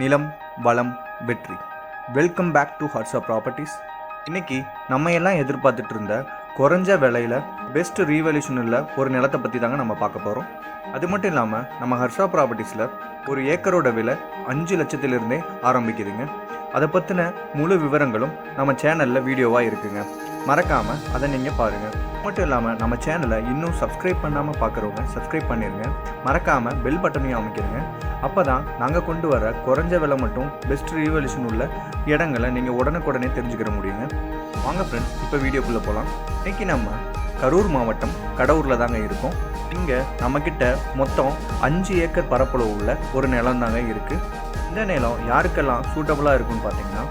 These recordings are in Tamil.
நிலம் வளம் வெற்றி. Welcome back to Harsha properties இன்னைக்கு நம்ம எல்லாம் எதிர்பார்த்துட்டு இருந்த குறைஞ்ச விலையில பெஸ்ட் ரீவல்யூஷனில் ஒரு நிலத்தை பற்றி தாங்க நம்ம பார்க்க போகிறோம் அது மட்டும் இல்லாமல் நம்ம ஹர்ஷா ப்ராப்பர்ட்டிஸில் ஒரு ஏக்கரோட விலை அஞ்சு லட்சத்திலிருந்தே ஆரம்பிக்குதுங்க. அதை பற்றின முழு விவரங்களும் நம்ம சேனலில் வீடியோவாக இருக்குங்க. மறக்காமல் அதை நீங்கள் பாருங்கள் மட்டும் இல்லாமல் நம்ம சேனலை இன்னும் சப்ஸ்கிரைப் பண்ணாமல் பார்க்குறவங்க சப்ஸ்கிரைப் பண்ணிடுங்க மறக்காமல் பெல் பட்டனையும் அமைக்கிடுங்க அப்போ தான் நாங்கள் கொண்டு வர குறைஞ்ச விலை மட்டும் பெஸ்ட் ரிவல்யூஷன் உள்ள இடங்களை நீங்கள் உடனுக்குடனே தெரிஞ்சுக்கிற முடியுங்க. வாங்க ஃப்ரெண்ட்ஸ் இப்போ வீடியோக்குள்ளே போகலாம் இன்றைக்கி நம்ம கரூர் மாவட்டம் கடவுரில் தாங்க இருக்கோம். இங்கே நம்மக்கிட்ட மொத்தம் அஞ்சு ஏக்கர் பரப்பளவு உள்ள ஒரு நிலம் தாங்க இருக்குது இந்த நிலம் யாருக்கெல்லாம் சூட்டபுளாக இருக்குன்னு பார்த்தீங்கன்னா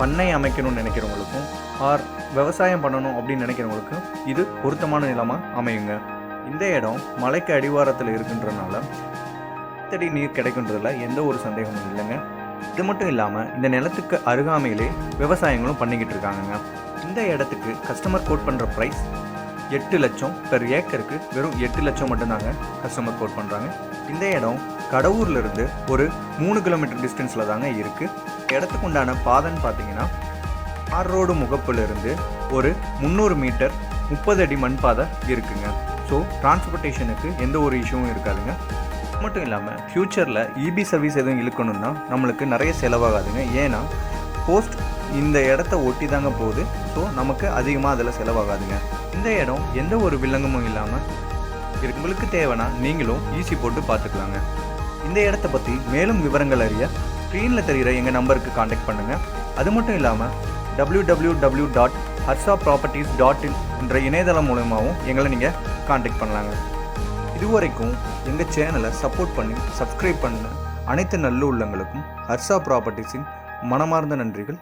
பண்ணை அமைக்கணும்னு நினைக்கிறவங்களுக்கும் ஆர் விவசாயம் பண்ணணும் அப்படின்னு நினைக்கிறவங்களுக்கும் இது பொருத்தமான நிலமாக அமையுங்க. இந்த இடம் மலைக்கு அடிவாரத்தில் இருக்குன்றனால நிலத்தடி நீர் கிடைக்குன்றதுல எந்த ஒரு சந்தேகமும் இல்லைங்க. இது மட்டும் இல்லாமல் இந்த நிலத்துக்கு அருகாமையிலே விவசாயங்களும் பண்ணிக்கிட்டு இருக்காங்கங்க. இந்த இடத்துக்கு கஸ்டமர் கோட் பண்ணுற ப்ரைஸ் எட்டு லட்சம் பெர் ஏக்கருக்கு வெறும் எட்டு லட்சம் மட்டும்தாங்க கஸ்டமர் கோட் பண்ணுறாங்க இந்த இடம் கடவுர்லேருந்து ஒரு மூணு கிலோமீட்டர் டிஸ்டன்ஸில் தாங்க இருக்குது இடத்துக்கு உண்டான பாதைன்னு பார்த்தீங்கன்னா ஆர் ரோடு முகப்பிலிருந்து ஒரு முந்நூறு மீட்டர் முப்பது அடி மண் பாதை இருக்குங்க. ஸோ டிரான்ஸ்போர்ட்டேஷனுக்கு எந்த ஒரு இஷ்யூவும் இருக்காதுங்க. அது மட்டும் இல்லாமல் ஃப்யூச்சரில் இபி சர்வீஸ் எதுவும் இழுக்கணும்னா நம்மளுக்கு நிறைய செலவாகாதுங்க. ஏன்னா போஸ்ட் இந்த இடத்த ஒட்டி தாங்க போகுது. ஸோ நமக்கு அதிகமாக அதில் செலவாகாதுங்க. இந்த இடம் எந்த ஒரு வில்லங்கமும் இல்லாமல் உங்களுக்கு தேவைன்னா நீங்களும் ஈஸி போட்டு பார்த்துக்கலாங்க. இந்த இடத்த பற்றி மேலும் விவரங்கள் அறிய ஸ்க்ரீனில் தெரிகிற எங்கள் நம்பருக்கு காண்டாக்ட் பண்ணுங்கள் அது மட்டும் இல்லாமல் W W W dot Harsha properties dot in என்ற இணையதளம் மூலமாகவும் எங்களை நீங்கள் காண்டாக்ட் பண்ணலாங்க. இதுவரைக்கும் எங்கள் சேனலை சப்போர்ட் பண்ணி சப்ஸ்கிரைப் பண்ண அனைத்து நல்ல உள்ளங்களுக்கும் ஹர்ஷா ப்ராப்பர்ட்டிஸின் மனமார்ந்த நன்றிகள்.